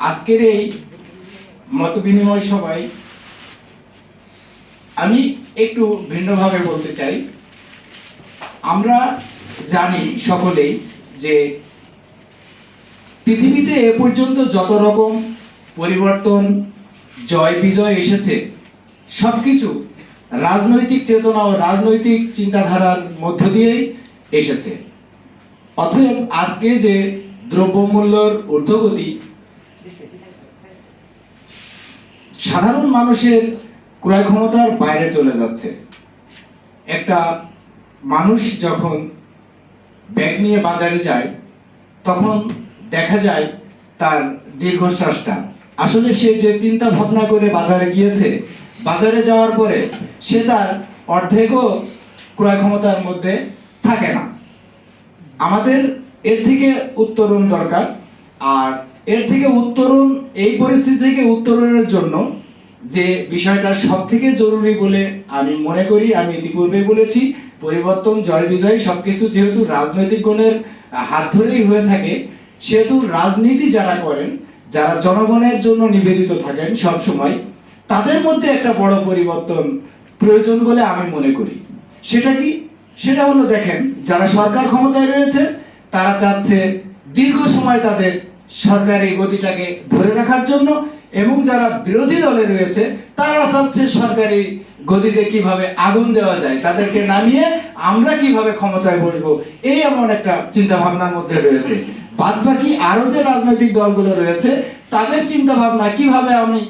আজকের এই মত বিনিময় সভায় আমি একটু ভিন্নভাবে বলতে চাই। আমরা জানি সকলেই যে পৃথিবীতে এ পর্যন্ত যত রকম পরিবর্তন, জয়, বিজয় এসেছে সব কিছু রাজনৈতিক চেতনা ও রাজনৈতিক চিন্তাধারার মধ্য দিয়েই এসেছে। অতএব আজকে যে দ্রব্যমূল্যর ঊর্ধ্বগতি সাধারণ মানুষের ক্রয় ক্ষমতার বাইরে চলে যাচ্ছে। একটা মানুষ যখন ব্যাগ নিয়ে বাজারে যায়, তখন দেখা যায় তার দীর্ঘশ্বাসটা। আসলে সে যে চিন্তা ভাবনা করে বাজারে গিয়েছে, বাজারে যাওয়ার পরে সে তার অর্ধেকও ক্রয় ক্ষমতার মধ্যে থাকে না। আমাদের এর থেকে উত্তরণ দরকার, আর এর থেকে উত্তরণ এই পরিস্থিতি থেকে উত্তরণের জন্য যে বিষয়টা সব থেকে জরুরি বলে আমি মনে করি, আমি ইতিপূর্বে বলেছি, পরিবর্তন, জয় বিজয় সবকিছু যেহেতু রাজনৈতিক গণের হাত ধরেই হয়ে থাকে, সেহেতু রাজনীতি যারা করেন, যারা জনগণের জন্য নিবেদিত থাকেন সব সময় তাদের মধ্যে একটা বড় পরিবর্তন প্রয়োজন বলে আমি মনে করি। সেটা কি? সেটা হলো দেখেন, যারা সরকার ক্ষমতায় রয়েছে, তারা চাচ্ছে দীর্ঘ সময় তাদের সরকারি গতিটাকে ধরে রাখার জন্য এবং যারা বিরোধী দলে রয়েছে, তারা চাচ্ছে সরকারি গদিতে কীভাবে আগুন দেওয়া যায়, তাদেরকে নামিয়ে আমরা কীভাবে ক্ষমতায় বসবো, এই এমন একটা চিন্তা ভাবনার মধ্যে রয়েছে। বাদ বাকি আরও যে রাজনৈতিক দলগুলো রয়েছে, তাদের চিন্তা ভাবনা কীভাবে আমি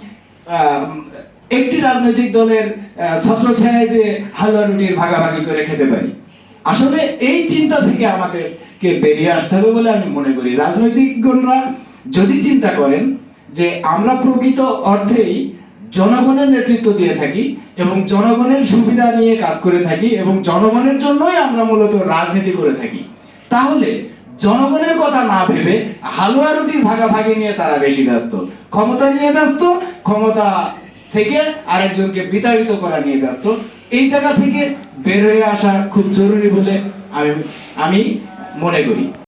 একটি রাজনৈতিক দলের ছত্রছায়ায় যে হালুয়া রুটির ভাগাভাগি করে খেতে পারি? আসলে এই চিন্তা থেকে আমাদেরকে বেরিয়ে আসতে হবে বলে আমি মনে করি। রাজনৈতিকগণরা যদি চিন্তা করেন যে আমরা প্রকৃত অর্থেই জনগণের নেতৃত্ব দিয়ে থাকি এবং জনগণের সুবিধা নিয়ে কাজ করে থাকি এবং জনগণের জন্যই আমরা মূলত রাজনীতি করে থাকি, তাহলে জনগণের কথা না ভেবে হালুয়া রুটির ভাগাভাগি নিয়ে তারা বেশি ব্যস্ত। ক্ষমতা নিয়ে ব্যস্ত, ক্ষমতা থেকে আরেকজনকে বিতাড়িত করা নিয়ে ব্যস্ত। এই জায়গা থেকে বের হয়ে আসা খুব জরুরি বলে আমি আমি মনে করি।